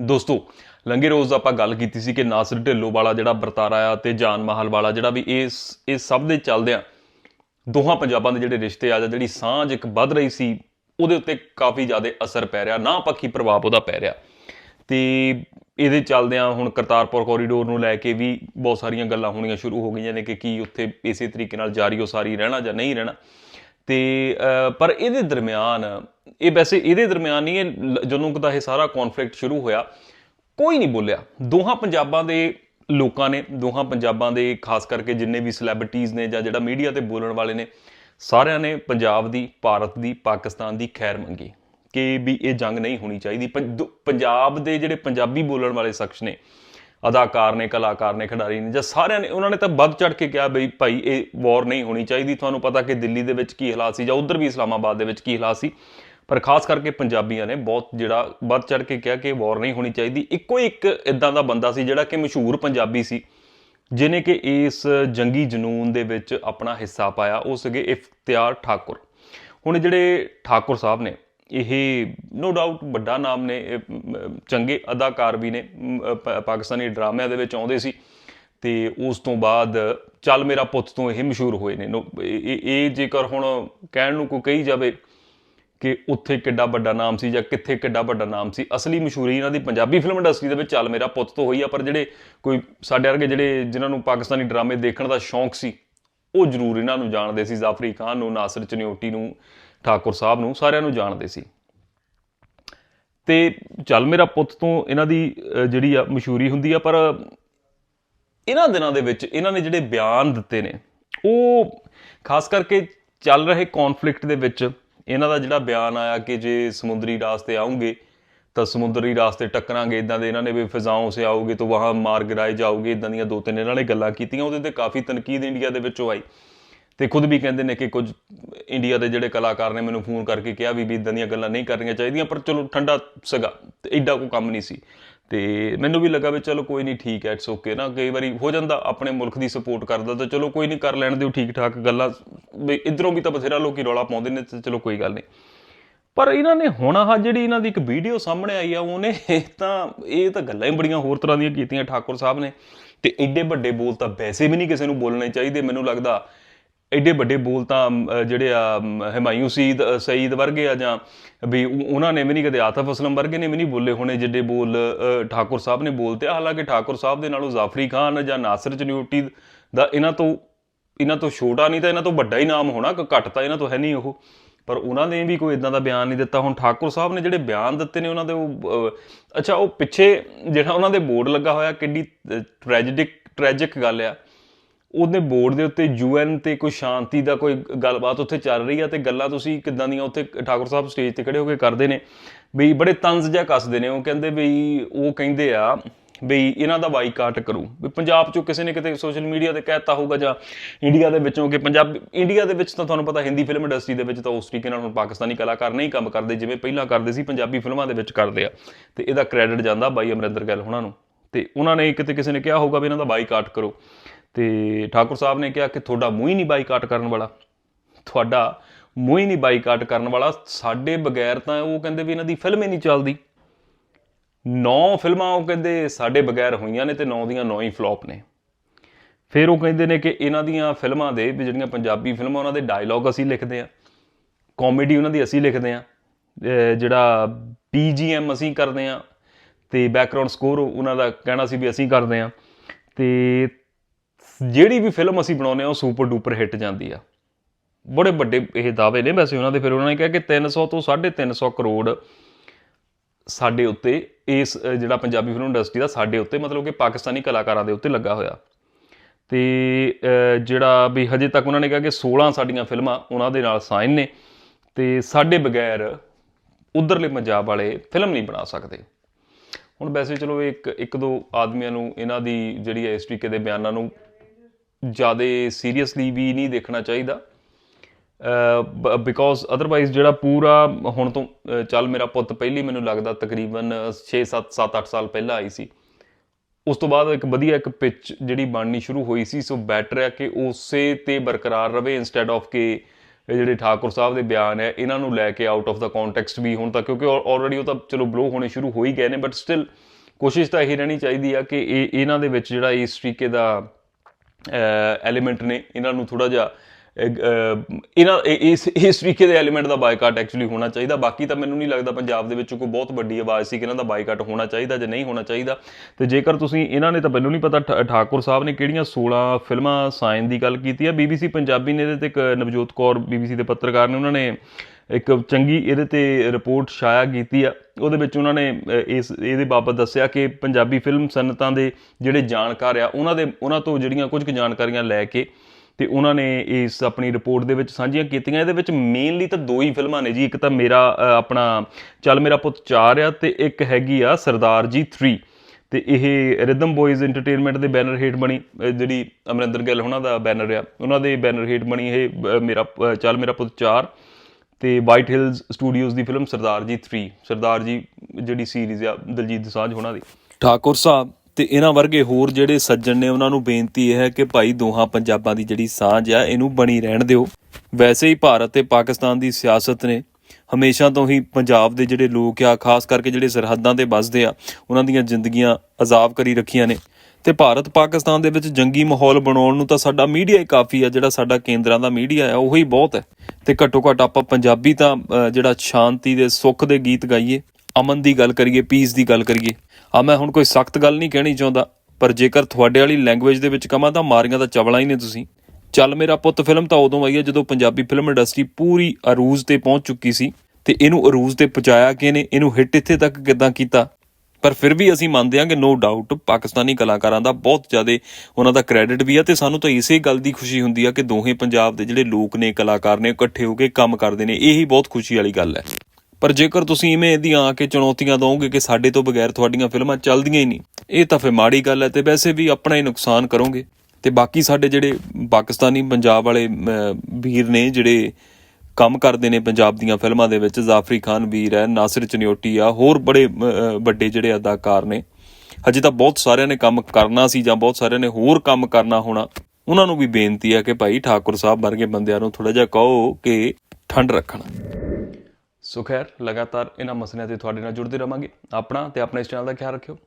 ਦੋਸਤੋ, ਲੰਗੇ ਰੋਜ਼ ਆਪਾਂ ਗੱਲ ਕੀਤੀ ਸੀ ਕਿ ਨਾਸਰ ਢਿੱਲੋਂ ਵਾਲਾ ਜਿਹੜਾ ਵਰਤਾਰਾ ਆ ਤੇ ਜਾਨ ਮਾਹਲ ਵਾਲਾ ਜਿਹੜਾ ਵੀ ਇਸ ਇਹ ਸਭ ਦੇ ਚੱਲਦਿਆਂ ਦੋਹਾਂ ਪੰਜਾਬਾਂ ਦੇ ਜਿਹੜੇ ਰਿਸ਼ਤੇ ਆ ਜਾਂ ਜਿਹੜੀ ਸਾਂਝ ਇੱਕ ਵੱਧ ਰਹੀ ਸੀ, ਉਹਦੇ ਉੱਤੇ ਕਾਫੀ ਜ਼ਿਆਦਾ ਅਸਰ ਪੈ ਰਿਹਾ, ਨਾ ਪੱਖੀ ਪ੍ਰਭਾਵ ਉਹਦਾ ਪੈ ਰਿਹਾ। ਤੇ ਇਹਦੇ ਚੱਲਦਿਆਂ ਹੁਣ ਕਰਤਾਰਪੁਰ ਕੋਰੀਡੋਰ ਨੂੰ ਲੈ ਕੇ ਵੀ ਬਹੁਤ ਸਾਰੀਆਂ ਗੱਲਾਂ ਹੋਣੀਆਂ ਸ਼ੁਰੂ ਹੋ ਗਈਆਂ ਨੇ ਕਿ ਕੀ ਉੱਥੇ ਇਸੇ ਤਰੀਕੇ ਨਾਲ ਜਾਰੀ ਉਸਾਰੀ ਰਹਿਣਾ ਜਾਂ ਨਹੀਂ ਰਹਿਣਾ। ਤੇ ਪਰ ਇਹਦੇ ਦਰਮਿਆਨ, ਇਹ ਵੈਸੇ ਇਹਦੇ ਦਰਮਿਆਨ ਨਹੀਂ, ਇਹ ਲ- ਜਦੋਂ ਕਦਾ ਇਹ ਸਾਰਾ ਕਨਫਲਿਕਟ ਸ਼ੁਰੂ ਹੋਇਆ। ਕੋਈ ਨਹੀਂ ਬੋਲਿਆ। ਦੋਹਾਂ ਪੰਜਾਬਾਂ ਦੇ ਲੋਕਾਂ ਨੇ, ਦੋਹਾਂ ਪੰਜਾਬਾਂ ਦੇ ਖਾਸ ਕਰਕੇ ਜਿੰਨੇ ਵੀ ਸੈਲੈਬ੍ਰਿਟੀਜ਼ ਨੇ ਜਾਂ ਜਿਹੜਾ ਮੀਡੀਆ ਤੇ ਬੋਲਣ ਵਾਲੇ ਨੇ, ਸਾਰਿਆਂ ਨੇ ਪੰਜਾਬ ਦੀ, ਭਾਰਤ ਦੀ, ਪਾਕਿਸਤਾਨ ਦੀ ਖੈਰ ਮੰਗੀ ਕਿ ਵੀ ਇਹ ਜੰਗ ਨਹੀਂ ਹੋਣੀ ਚਾਹੀਦੀ। ਪੰ- ਦੋ- ਪੰਜਾਬ ਦੇ ਜਿਹੜੇ ਪੰਜਾਬੀ ਬੋਲਣ ਵਾਲੇ ਸ਼ਖਸ ਨੇ ਅਦਾਕਾਰ ਨੇ, ਕਲਾਕਾਰ ਨੇ, ਖਿਡਾਰੀ ਨੇ, ਜਾਂ ਸਾਰਿਆਂ ਨੇ, ਉਹਨਾਂ ਨੇ ਤਾਂ ਵੱਧ ਚੜ ਕੇ ਕਿਹਾ ਬਈ ਭਾਈ ਇਹ ਵਾਰ ਨਹੀਂ ਹੋਣੀ ਚਾਹੀਦੀ। ਤੁਹਾਨੂੰ ਪਤਾ ਕਿ ਦਿੱਲੀ ਦੇ ਵਿੱਚ ਕੀ ਹਾਲਾਤ ਸੀ ਜਾਂ ਉਧਰ ਵੀ ਇਸਲਾਮਾਬਾਦ ਦੇ ਵਿੱਚ ਕੀ ਹਾਲਾਤ ਸੀ। ਪਰ ਖਾਸ ਕਰਕੇ ਪੰਜਾਬੀਆਂ ਨੇ ਬਹੁਤ ਜਿਹੜਾ ਵੱਧ ਚੜ ਕੇ ਕਿਹਾ ਕਿ ਵਾਰ ਨਹੀਂ ਹੋਣੀ ਚਾਹੀਦੀ। ਇੱਕੋ ਇੱਕ ਇਦਾਂ ਦਾ ਬੰਦਾ ਸੀ ਜਿਹੜਾ ਕਿ ਮਸ਼ਹੂਰ ਪੰਜਾਬੀ ਸੀ ਜਿਨੇ ਕਿ ਇਸ ਜੰਗੀ ਜਨੂਨ ਦੇ ਵਿੱਚ ਆਪਣਾ ਹਿੱਸਾ ਪਾਇਆ। ਉਹ ਸੀਗੇ ਇਫਤਿਆਰ ਠਾਕੁਰ। ਹੁਣ ਜਿਹੜੇ ਠਾਕੁਰ ਸਾਹਿਬ ਨੇ ਇਹ ਨੋ ਡਾਊਟ ਵੱਡਾ ਨਾਮ ਨੇ ਇਹ, ਚੰਗੇ ਅਦਾਕਾਰ ਵੀ ਨੇ ਪਾਕਿਸਤਾਨੀ ਡਰਾਮਿਆਂ ਦੇ ਵਿੱਚ ਆਉਂਦੇ ਸੀ। ਤੇ ਉਸ ਤੋਂ ਬਾਅਦ ਚੱਲ ਮੇਰਾ ਪੁੱਤ ਤੋਂ ਇਹ ਮਸ਼ਹੂਰ ਹੋਏ ਨੇ। ਨੋ- ਇਹ ਇਹ ਜੇਕਰ ਹੁਣ ਕਹਿਣ ਨੂੰ ਕੋਈ ਕਹੀ ਜਾਵੇ ਕਿ ਉੱਥੇ ਕਿੱਡਾ ਵੱਡਾ ਨਾਮ ਸੀ ਜਾਂ ਕਿੱਥੇ ਕਿੱਡਾ ਵੱਡਾ ਨਾਮ ਸੀ ਅਸਲੀ ਮਸ਼ਹੂਰੀ ਇਹਨਾਂ ਦੀ ਪੰਜਾਬੀ ਫਿਲਮ ਇੰਡਸਟਰੀ ਦੇ ਵਿੱਚ ਚੱਲ ਮੇਰਾ ਪੁੱਤ ਤੋਂ ਹੋਈ ਆ ਪਰ ਜਿਹੜੇ ਕੋਈ ਸਾਡੇ ਵਰਗੇ ਜਿਹੜੇ ਜਿਨ੍ਹਾਂ ਨੂੰ ਪਾਕਿਸਤਾਨੀ ਡਰਾਮੇ ਦੇਖਣ ਦਾ ਸ਼ੌਂਕ ਸੀ ਉਹ ਜ਼ਰੂਰ ਇਹਨਾਂ ਨੂੰ ਜਾਣਦੇ ਸੀ। ਜ਼ਾਫਰੀ ਖਾਨ ਨੂੰ ਨਾਸਰ ਚਨਿਓਟੀ ਨੂੰ ਠਾਕੁਰ ਸਾਹਿਬ ਨੂੰ, ਸਾਰਿਆਂ ਨੂੰ ਜਾਣਦੇ ਸੀ। ਤੇ ਚੱਲ ਮੇਰਾ ਪੁੱਤ ਤੋਂ ਇਹਨਾਂ ਦੀ ਜਿਹੜੀ ਆ, ਮਸ਼ਹੂਰੀ ਹੁੰਦੀ ਆ, ਪਰ ਇਹਨਾਂ ਦਿਨਾਂ ਦੇ ਵਿੱਚ ਇਹਨਾਂ ਨੇ ਜਿਹੜੇ ਬਿਆਨ ਦਿੱਤੇ ਨੇ, ਉਹ ਖਾਸ ਕਰਕੇ ਚੱਲ ਰਹੇ ਕਨਫਲਿਕਟ ਦੇ ਵਿੱਚ ਇਹਨਾਂ ਦਾ ਜਿਹੜਾ ਬਿਆਨ ਆਇਆ ਕਿ ਜੇ ਸਮੁੰਦਰੀ ਰਾਸਤੇ ਆਉਂਗੇ, ਤਾਂ ਸਮੁੰਦਰੀ ਰਾਸਤੇ ਟੱਕਰਾਂਗੇ ਇਦਾਂ ਦੇ ਇਹਨਾਂ ਨੇ ਵੀ ਫਿਜ਼ਾਓਂ ਸੇ ਆਓਗੇ ਤਾਂ ਵਹਾਂ ਮਾਰ ਗਿਰਾਏ ਜਾਓਗੇ ਇਦਾਂ ਦੀਆਂ ਦੋ ਤਿੰਨ ਇਹਨਾਂ ਨੇ ਗੱਲਾਂ ਕੀਤੀਆਂ, ਉਹਦੇ ਤੇ ਕਾਫੀ ਤਨਕੀਦ ਇੰਡੀਆ ਦੇ ਵਿੱਚੋਂ ਆਈ। ਤੇ ਖੁਦ ਵੀ ਕਹਿੰਦੇ ਨੇ ਕਿ ਕੁਝ ਇੰਡੀਆ ਦੇ ਜਿਹੜੇ ਕਲਾਕਾਰ ਨੇ ਮੈਨੂੰ ਫੋਨ ਕਰਕੇ ਕਿਹਾ ਵੀ ਵੀ ਇਦਾਂ ਦੀਆਂ ਗੱਲਾਂ ਨਹੀਂ ਕਰਨੀਆਂ ਚਾਹੀਦੀਆਂ, ਪਰ ਚਲੋ ਠੰਡਾ ਸਗਾ। ਤੇ ਐਡਾ ਕੋਈ ਕੰਮ ਨਹੀਂ ਸੀ। ਤੇ ਮੈਨੂੰ ਵੀ ਲੱਗਾ ਵੀ ਚਲੋ ਕੋਈ ਨਹੀਂ, ਠੀਕ ਹੈ ਇਟਸ ਓਕੇ ਨਾ। ਕਈ ਵਾਰੀ ਹੋ ਜਾਂਦਾ, ਆਪਣੇ ਮੁਲਕ ਦੀ ਸਪੋਰਟ ਕਰਦਾ ਤਾਂ ਚਲੋ ਕੋਈ ਨਹੀਂ, ਕਰ ਲੈਣ ਦਿਓ ਠੀਕ ਠਾਕ ਗੱਲਾਂ। ਵੀ ਇਧਰੋਂ ਵੀ ਤਾਂ ਬਥੇਰਾ ਲੋਕੀ ਰੌਲਾ ਪਾਉਂਦੇ ਨੇ, ਤੇ ਚਲੋ ਕੋਈ ਗੱਲ ਨਹੀਂ। ਪਰ ਇਹਨਾਂ ਨੇ ਹੁਣ ਆਹ ਜਿਹੜੀ ਇਹਨਾਂ ਦੀ ਇੱਕ ਵੀਡੀਓ ਸਾਹਮਣੇ ਆਈ ਆ, ਉਹਨੇ ਤਾਂ, ਇਹ ਤਾਂ ਗੱਲਾਂ ਹੀ ਬੜੀਆਂ ਹੋਰ ਤਰ੍ਹਾਂ ਦੀਆਂ ਕੀਤੀਆਂ, ਠਾਕੁਰ ਸਾਹਿਬ ਨੇ। ਤੇ ਐਡੇ ਵੱਡੇ ਬੋਲ ਤਾਂ ਵੈਸੇ ਵੀ ਨਹੀਂ ਕਿਸੇ ਨੂੰ ਬੋਲਣੇ ਚਾਹੀਦੇ। ਮੈਨੂੰ ਲੱਗਦਾ ਐਡੇ ਵੱਡੇ ਬੋਲ ਤਾਂ ਜਿਹੜੇ ਆ ਅਮ, ਸੀਦ ਸਈਦ ਵਰਗੇ ਆ ਜਾਂ ਵੀ ਉਹਨਾਂ ਨੇ ਵੀ ਨਹੀਂ ਕਦੇ ਆਤਫ ਅਸਲਮ ਵਰਗੇ ਨੇ ਵੀ ਨਹੀਂ ਬੋਲੇ ਹੋਣੇ ਜਿੱਡੇ ਬੋਲ ਠਾਕੁਰ ਸਾਹਿਬ ਨੇ ਬੋਲਤੇ ਹਾਲਾਂਕਿ ਠਾਕੁਰ ਸਾਹਿਬ ਦੇ ਨਾਲੋਂ ਜ਼ਾਫਰੀ ਖਾਨ ਜਾਂ ਨਾਸਰ ਚਨਿਊਟੀ ਦਾ ਇਹਨਾਂ ਤੋਂ ਇਹਨਾਂ ਤੋਂ ਛੋਟਾ ਨਹੀਂ ਤਾਂ ਇਹਨਾਂ ਤੋਂ ਵੱਡਾ ਹੀ ਨਾਮ ਹੋਣਾ ਘੱਟ ਤਾਂ ਇਹਨਾਂ ਤੋਂ ਹੈ ਨਹੀਂ ਉਹ। ਪਰ ਉਹਨਾਂ ਨੇ ਵੀ ਕੋਈ ਇਦਾਂ ਦਾ ਬਿਆਨ ਨਹੀਂ ਦਿੱਤਾ। ਹੁਣ ਠਾਕੁਰ ਸਾਹਿਬ ਨੇ ਜਿਹੜੇ ਬਿਆਨ ਦਿੱਤੇ ਨੇ ਉਹਨਾਂ ਦੇ ਉਹ ਅੱਛਾ ਉਹ ਪਿੱਛੇ ਜਿਹੜਾ ਉਹਨਾਂ ਦੇ ਬੋਰਡ ਲੱਗਾ ਹੋਇਆ ਕਿੰਨੀ ਟ੍ਰੈਜਿਡਿਕ ਟ੍ਰੈਜਿਕ ਗੱਲ ਆ। ਉਹਦੇ ਬੋਰਡ ਦੇ ਉੱਤੇ ਯੂਐਨ ਤੇ ਕੋਈ ਸ਼ਾਂਤੀ ਦਾ ਕੋਈ ਗੱਲਬਾਤ ਉੱਥੇ ਚੱਲ ਰਹੀ ਆ ਤੇ ਗੱਲਾਂ ਤੁਸੀਂ ਕਿੱਦਾਂ ਦੀਆਂ ਉੱਥੇ ਠਾਕੁਰ ਸਾਹਿਬ ਸਟੇਜ ਤੇ ਖੜੇ ਹੋ ਕੇ ਕਰਦੇ ਨੇ? ਬਈ ਬੜੇ ਤੰਜ਼ ਜਿਹਾ ਕੱਸਦੇ ਨੇ, ਉਹ ਕਹਿੰਦੇ ਬਈ ਉਹ ਕਹਿੰਦੇ ਆ ਬਈ ਇਹਨਾਂ ਦਾ ਬਾਈਕਾਟ ਕਰੂ। ਵੀ ਪੰਜਾਬ ਚੋਂ ਕਿਸੇ ਨੇ ਕਿਤੇ ਸੋਸ਼ਲ ਮੀਡੀਆ ਤੇ ਕਹਿਤਾ ਹੋਊਗਾ ਜਾਂ ਇੰਡੀਆ ਦੇ ਵਿੱਚੋਂ ਕਿ ਪੰਜਾਬ ਇੰਡੀਆ ਦੇ ਵਿੱਚ ਤਾਂ ਤੁਹਾਨੂੰ ਪਤਾ ਹਿੰਦੀ ਫਿਲਮ ਇੰਡਸਟਰੀ ਦੇ ਵਿੱਚ ਤਾਂ ਉਸ ਤਰੀਕੇ ਨਾਲ ਹੁਣ ਪਾਕਿਸਤਾਨੀ ਕਲਾਕਾਰ ਨਹੀਂ ਕੰਮ ਕਰਦੇ, ਜਿਵੇਂ ਪਹਿਲਾਂ ਕਰਦੇ ਸੀ, ਪੰਜਾਬੀ ਫਿਲਮਾਂ ਦੇ ਵਿੱਚ ਕਰਦੇ ਆ। ਤੇ ਇਹਦਾ ਕ੍ਰੈਡਿਟ ਜਾਂਦਾ ਬਾਈ ਅਮਰਿੰਦਰ ਗਿੱਲ ਉਹਨਾਂ ਨੂੰ। ਤੇ ਉਹਨਾਂ ਨੇ ਕਿਤੇ ਕਿਸੇ ਨੇ ਕਿਹਾ ਹੋਊਗਾ ਵੀ ਇਹਨਾਂ ਦਾ ਬਾਈਕਾਟ ਕਰੋ। ਤੇ ਠਾਕੁਰ ਸਾਹਿਬ ਨੇ ਕਿਹਾ ਕਿ ਤੁਹਾਡਾ ਮੂੰਹ ਹੀ ਨਹੀਂ ਬਾਈਕਾਟ ਕਰਨ ਵਾਲਾ। ਤੁਹਾਡਾ ਮੂੰਹ ਹੀ ਨਹੀਂ ਬਾਈਕਾਟ ਕਰਨ ਵਾਲਾ। ਸਾਡੇ ਬਗੈਰ ਤਾਂ ਉਹ ਕਹਿੰਦੇ ਵੀ ਇਹਨਾਂ ਦੀ ਫਿਲਮ ਹੀ ਨਹੀਂ ਚੱਲਦੀ। ਨੌ ਫਿਲਮਾਂ ਉਹ ਕਹਿੰਦੇ ਸਾਡੇ ਬਗੈਰ ਹੋਈਆਂ ਨੇ ਤੇ ਨੌ ਦੀਆਂ ਨੌ ਹੀ ਫਲॉप ਨੇ। ਫਿਰ ਉਹ ਕਹਿੰਦੇ ਨੇ ਕਿ ਇਹਨਾਂ ਦੀਆਂ ਫਿਲਮਾਂ ਦੇ ਵੀ ਜਿਹੜੀਆਂ ਪੰਜਾਬੀ ਫਿਲਮਾਂ, ਉਹਨਾਂ ਦੇ ਡਾਇਲੌਗ ਅਸੀਂ ਲਿਖਦੇ ਆ ਕਾਮੇਡੀ ਉਹਨਾਂ ਦੀ ਅਸੀਂ ਲਿਖਦੇ ਆ ਜਿਹੜਾ ਬੀਜੀਐਮ ਅਸੀਂ ਕਰਦੇ ਆ ਤੇ ਬੈਕਗ੍ਰਾਉਂਡ ਸਕੋਰ ਉਹਨਾਂ ਦਾ ਕਹਿਣਾ ਸੀ ਵੀ ਅਸੀਂ ਕਰਦੇ ਆ ਤੇ ਜਿਹੜੀ ਵੀ ਫਿਲਮ ਅਸੀਂ ਬਣਾਉਂਦੇ ਆ ਉਹ ਸੁਪਰ ਡੂਪਰ ਹਿੱਟ ਜਾਂਦੀ ਆ। ਬੜੇ ਵੱਡੇ ਇਹ ਦਾਅਵੇ ਨੇ ਵੈਸੇ ਉਹਨਾਂ ਦੇ। ਫਿਰ ਉਹਨਾਂ ਨੇ ਕਿਹਾ ਕਿ 300 ਤੋਂ 350 ਕਰੋੜ ਸਾਡੇ ਉੱਤੇ ਇਸ ਜਿਹੜਾ ਪੰਜਾਬੀ ਫਿਲਮ ਇੰਡਸਟਰੀ ਦਾ ਸਾਡੇ ਉੱਤੇ, ਮਤਲਬ ਕਿ ਪਾਕਿਸਤਾਨੀ ਕਲਾਕਾਰਾਂ ਦੇ ਉੱਤੇ ਲੱਗਾ ਹੋਇਆ। ਤੇ ਜਿਹੜਾ ਵੀ ਹਜੇ ਤੱਕ ਉਹਨਾਂ ਨੇ ਕਿਹਾ ਕਿ 16 ਸਾਡੀਆਂ ਫਿਲਮਾਂ ਉਹਨਾਂ ਦੇ ਨਾਲ ਸਾਈਨ ਨੇ, ਤੇ ਸਾਡੇ ਬਗੈਰ ਉਧਰਲੇ ਪੰਜਾਬ ਵਾਲੇ ਫਿਲਮ ਨਹੀਂ ਬਣਾ ਸਕਦੇ। ਹੁਣ ਵੈਸੇ ਚਲੋ ਇੱਕ ਇੱਕ ਦੋ ਆਦਮੀਆਂ ਨੂੰ ਇਹਨਾਂ ਦੀ ਜਿਹੜੀ ਹੈ ਇਸ ਤਰੀਕੇ ਦੇ ਬਿਆਨਾਂ ਨੂੰ ਜ਼ਿਆਦਾ ਸੀਰੀਅਸਲੀ ਵੀ ਨਹੀਂ ਦੇਖਣਾ ਚਾਹੀਦਾ। ਬਿਕੋਜ਼ ਅਦਰਵਾਈਜ਼ ਜਿਹੜਾ ਪੂਰਾ ਹੁਣ ਤੋਂ ਚੱਲ ਮੇਰਾ ਪੁੱਤ ਪਹਿਲੀ ਮੈਨੂੰ ਲੱਗਦਾ ਤਕਰੀਬਨ 6 7 7 8 ਸਾਲ ਪਹਿਲਾਂ ਆਈ ਸੀ। ਉਸ ਤੋਂ ਬਾਅਦ ਇੱਕ ਵਧੀਆ ਇੱਕ ਪਿਚ ਜਿਹੜੀ ਬਣਨੀ ਸ਼ੁਰੂ ਹੋਈ ਸੀ, ਸੋ ਬੈਟਰ ਹੈ ਕਿ ਉਸੇ ਤੇ ਬਰਕਰਾਰ ਰਵੇ ਇਨਸਟੈਡ ਆਫ ਕਿ ਜਿਹੜੇ ਠਾਕੁਰ ਸਾਹਿਬ ਦੇ ਬਿਆਨ ਹੈ, ਇਹਨਾਂ ਨੂੰ ਲੈ ਕੇ ਆਊਟ ਆਫ ਦਾ ਕੰਟੈਕਸਟ ਵੀ ਹੁਣ ਤੱਕ, ਕਿਉਂਕਿ ਆਲਰੇਡੀ ਉਹ ਤਾਂ ਚਲੋ ਬਲੋ ਹੋਣੇ ਸ਼ੁਰੂ ਹੋ ਹੀ ਗਏ ਨੇ ਬਟ ਸਟਿਲ ਕੋਸ਼ਿਸ਼ ਤਾਂ ਇਹ ਰਹਿਣੀ ਚਾਹੀਦੀ ਆ ਕਿ ਇਹ, ਇਹਨਾਂ ਦੇ ਵਿੱਚ ਜਿਹੜਾ ਇਸ ਤਰੀਕੇ ਦਾ ਐਲੀਮੈਂਟ ਨੇ, ਇਹਨਾਂ ਨੂੰ ਥੋੜਾ ਜਿਹਾ ਇਹਨਾਂ ਇਸ ਇਸ ਤਰੀਕੇ ਦੇ ਐਲੀਮੈਂਟ ਦਾ ਬਾਈਕਾਟ ਐਕਚੁਅਲੀ ਹੋਣਾ ਚਾਹੀਦਾ। ਬਾਕੀ ਤਾਂ ਮੈਨੂੰ ਨਹੀਂ ਲੱਗਦਾ ਪੰਜਾਬ ਦੇ ਵਿੱਚ ਕੋਈ ਬਹੁਤ ਵੱਡੀ ਆਵਾਜ਼ ਸੀ ਕਿ ਇਹਨਾਂ ਦਾ ਬਾਈਕਾਟ ਹੋਣਾ ਚਾਹੀਦਾ ਜਾਂ ਨਹੀਂ ਹੋਣਾ ਚਾਹੀਦਾ। ਤੇ ਜੇਕਰ ਤੁਸੀਂ, ਇਹਨਾਂ ਨੇ ਤਾਂ ਮੈਨੂੰ ਨਹੀਂ ਪਤਾ, ਠਾ- ਠਾਕੁਰ ਸਾਹਿਬ ਨੇ ਕਿਹੜੀਆਂ 16 ਫਿਲਮਾਂ ਸਾਈਨ ਦੀ ਗੱਲ ਕੀਤੀ ਹੈ। ਬੀਬੀਸੀ ਪੰਜਾਬੀ ਨੇ ਇਹਦੇ ਤੇ ਨਵਜੋਤ ਕੌਰ, ਬੀਬੀਸੀ ਦੇ ਪੱਤਰਕਾਰ ਨੇ, ਉਹਨਾਂ ਨੇ ਇੱਕ ਚੰਗੀ ਇਹਦੇ ਤੇ ਰਿਪੋਰਟ ਸ਼ਾਇਆ ਕੀਤੀ ਆ। ਉਹਦੇ ਵਿੱਚ ਉਹਨਾਂ ਨੇ ਇਸ ਇਹਦੇ ਬਾਬਤ ਦੱਸਿਆ ਕਿ ਪੰਜਾਬੀ ਫਿਲਮ ਸਨਅਤਾਂ ਦੇ ਜਿਹੜੇ ਜਾਣਕਾਰ ਆ ਉਹਨਾਂ ਦੇ ਉਹਨਾਂ ਤੋਂ ਜਿਹੜੀਆਂ ਕੁਝ ਕੁ ਜਾਣਕਾਰੀਆਂ ਲੈ ਕੇ ਤੇ ਉਹਨਾਂ ਨੇ ਇਸ ਆਪਣੀ ਰਿਪੋਰਟ ਦੇ ਵਿੱਚ ਸਾਂਝੀਆਂ ਕੀਤੀਆਂ। ਇਹਦੇ ਵਿੱਚ ਮੇਨਲੀ ਤਾਂ ਦੋ ਹੀ ਫਿਲਮਾਂ ਨੇ ਜੀ ਇੱਕ ਤਾਂ ਮੇਰਾ ਆਪਣਾ ਚੱਲ ਮੇਰਾ ਪੁੱਤ 4 ਆ ਤੇ ਇੱਕ ਹੈਗੀ ਆ ਸਰਦਾਰ ਜੀ 3 ਤੇ ਇਹ ਰਿਦਮ ਬॉयਜ਼ ਐਂਟਰਟੇਨਮੈਂਟ ਦੇ ਬੈਨਰ ਹੇਠ ਬਣੀ ਜਿਹੜੀ ਅਮਰਿੰਦਰ ਗਿੱਲ ਉਹਨਾਂ ਦਾ ਬੈਨਰ ਆ ਉਹਨਾਂ ਦੇ ਬੈਨਰ ਹੇਠ ਬਣੀ ਇਹ ਅ, ਮੇਰਾ ਚੱਲ ਮੇਰਾ ਪੁੱਤ 4 ਤੇ ਵਾਈਟ ਹਿਲਸ ਸਟੂਡੀਓਜ਼ ਦੀ ਫਿਲਮ ਸਰਦਾਰ ਜੀ 3 ਸਰਦਾਰ ਜੀ ਜਿਹੜੀ ਸੀਰੀਜ਼ ਆ, ਦਲਜੀਤ ਦੋਸਾਂਝ ਉਹਨਾਂ ਦੀ। ਠਾਕੁਰ ਸਾਹਿਬ, ਤੇ ਇਹਨਾਂ ਵਰਗੇ ਹੋਰ ਜਿਹੜੇ ਸੱਜਣ ਨੇ, ਉਹਨਾਂ ਨੂੰ ਬੇਨਤੀ ਇਹ ਹੈ ਕਿ ਭਾਈ ਦੋਹਾਂ ਪੰਜਾਬਾਂ ਦੀ ਜਿਹੜੀ ਸਾਂਝ ਆ, ਇਹਨੂੰ ਬਣੀ ਰਹਿਣ ਦਿਓ। ਵੈਸੇ ਹੀ ਭਾਰਤ ਤੇ ਪਾਕਿਸਤਾਨ ਦੀ ਸਿਆਸਤ ਨੇ ਹਮੇਸ਼ਾ ਤੋਂ ਹੀ ਪੰਜਾਬ ਦੇ ਜਿਹੜੇ ਲੋਕ ਆ, ਖਾਸ ਕਰਕੇ ਜਿਹੜੇ ਸਰਹੱਦਾਂ ਤੇ ਵੱਸਦੇ ਆ, ਉਹਨਾਂ ਦੀਆਂ ਜ਼ਿੰਦਗੀਆਂ ਅਜ਼ਾਬ ਕਰੀ ਰੱਖੀਆਂ ਨੇ। ਤੇ ਭਾਰਤ ਪਾਕਿਸਤਾਨ ਦੇ ਵਿੱਚ ਜੰਗੀ ਮਾਹੌਲ ਬਣਾਉਣ ਨੂੰ ਤਾਂ ਸਾਡਾ ਮੀਡੀਆ ਹੀ ਕਾਫੀ ਆ, ਜਿਹੜਾ ਸਾਡਾ ਕੇਂਦਰਾਂ ਦਾ ਮੀਡੀਆ ਆ, ਉਹੀ ਬਹੁਤ ਹੈ। ਤੇ ਘੱਟੋ ਘੱਟ ਆਪਾਂ ਪੰਜਾਬੀ ਤਾਂ ਜਿਹੜਾ ਸ਼ਾਂਤੀ ਦੇ ਸੁੱਖ ਦੇ ਗੀਤ ਗਾਈਏ, ਅਮਨ ਦੀ ਗੱਲ ਕਰੀਏ, ਪੀਸ ਦੀ ਗੱਲ ਕਰੀਏ। ਆ ਮੈਂ ਹੁਣ ਕੋਈ ਸਖਤ ਗੱਲ ਨਹੀਂ ਕਹਿਣੀ ਚਾਹੁੰਦਾ, ਪਰ ਜੇਕਰ ਤੁਹਾਡੇ ਵਾਲੀ ਲੈਂਗੁਏਜ ਦੇ ਵਿੱਚ ਕਮਾਂ ਤਾਂ ਮਾਰੀਆਂ ਤਾਂ ਚਵਲਾਂ ਹੀ ਨੇ ਤੁਸੀਂ। ਚੱਲ ਮੇਰਾ ਪੁੱਤ ਫਿਲਮ ਤਾਂ ਉਦੋਂ ਆਈ ਹੈ ਜਦੋਂ ਪੰਜਾਬੀ ਫਿਲਮ ਇੰਡਸਟਰੀ ਪੂਰੀ ਅਰੂਜ਼ ਤੇ ਪਹੁੰਚ ਚੁੱਕੀ ਸੀ, ਤੇ ਇਹਨੂੰ ਅਰੂਜ਼ ਤੇ ਪਹੁੰਚਾਇਆ ਕਿਹਨੇ? ਇਹਨੂੰ ਹਿੱਟ ਇੱਥੇ ਤੱਕ ਕਿੱਦਾਂ ਕੀਤਾ? ਪਰ ਫਿਰ ਵੀ ਅਸੀਂ ਮੰਨਦੇ ਹਾਂ ਕਿ ਨੋ ਡਾਊਟ ਪਾਕਿਸਤਾਨੀ ਕਲਾਕਾਰਾਂ ਦਾ ਬਹੁਤ ਜ਼ਿਆਦਾ ਉਹਨਾਂ ਦਾ ਕ੍ਰੈਡਿਟ ਵੀ ਆ ਤੇ ਸਾਨੂੰ ਤਾਂ ਇਸੇ ਗੱਲ ਦੀ ਖੁਸ਼ੀ ਹੁੰਦੀ ਆ ਕਿ ਦੋਹੇ ਪੰਜਾਬ ਦੇ ਜਿਹੜੇ ਲੋਕ ਨੇ, ਕਲਾਕਾਰ ਨੇ, ਇਕੱਠੇ ਹੋ ਕੇ ਕੰਮ ਕਰਦੇ ਨੇ, ਇਹੀ ਬਹੁਤ ਖੁਸ਼ੀ ਵਾਲੀ ਗੱਲ ਹੈ। ਪਰ ਜੇਕਰ ਤੁਸੀਂ ਇਵੇਂ ਇਹਦੀਆਂ ਆ ਕੇ ਚੁਣੌਤੀਆਂ ਦਵੋਗੇ ਕਿ ਸਾਡੇ ਤੋਂ ਬਗੈਰ ਤੁਹਾਡੀਆਂ ਫਿਲਮਾਂ ਚੱਲਦੀਆਂ ਹੀ ਨਹੀਂ, ਇਹ ਤਾਂ ਫੇ ਮਾੜੀ ਗੱਲ ਹੈ ਤੇ ਵੈਸੇ ਵੀ ਆਪਣਾ ਹੀ ਨੁਕਸਾਨ ਕਰੋਗੇ। ਤੇ ਬਾਕੀ ਸਾਡੇ ਜਿਹੜੇ ਪਾਕਿਸਤਾਨੀ ਪੰਜਾਬ ਵਾਲੇ ਵੀਰ ਨੇ ਜਿਹੜੇ ਕੰਮ ਕਰਦੇ ਨੇ ਪੰਜਾਬ ਦੀਆਂ ਫਿਲਮਾਂ ਦੇ ਵਿੱਚ। ਜ਼ਾਫਰੀ ਖਾਨ ਵੀਰ ਹੈ, ਨਾਸਿਰ ਚਨਿਓਟੀ ਆ, ਹੋਰ ਬੜੇ ਵੱਡੇ ਜਿਹੜੇ ਅਦਾਕਾਰ ਨੇ। ਹਜੇ ਤਾਂ ਬਹੁਤ ਸਾਰਿਆਂ ਨੇ ਕੰਮ ਕਰਨਾ ਸੀ ਜਾਂ ਬਹੁਤ ਸਾਰਿਆਂ ਨੇ ਹੋਰ ਕੰਮ ਕਰਨਾ ਹੋਣਾ। ਉਹਨਾਂ ਨੂੰ ਵੀ ਬੇਨਤੀ ਆ ਕਿ ਭਾਈ ਠਾਕੁਰ ਸਾਹਿਬ ਵਰਗੇ ਬੰਦਿਆਂ ਨੂੰ ਥੋੜਾ ਜਿਹਾ ਕਹੋ ਕਿ ਠੰਡ ਰੱਖਣ। ਸੋ ਖੈਰ, ਲਗਾਤਾਰ ਇਹਨਾਂ ਮਸਲਿਆਂ ਤੇ ਤੁਹਾਡੇ ਨਾਲ ਜੁੜਦੇ ਰਵਾਂਗੇ। ਆਪਣਾ ਤੇ ਆਪਣੇ ਇਸ ਚੈਨਲ ਦਾ ਖਿਆਲ ਰੱਖਿਓ।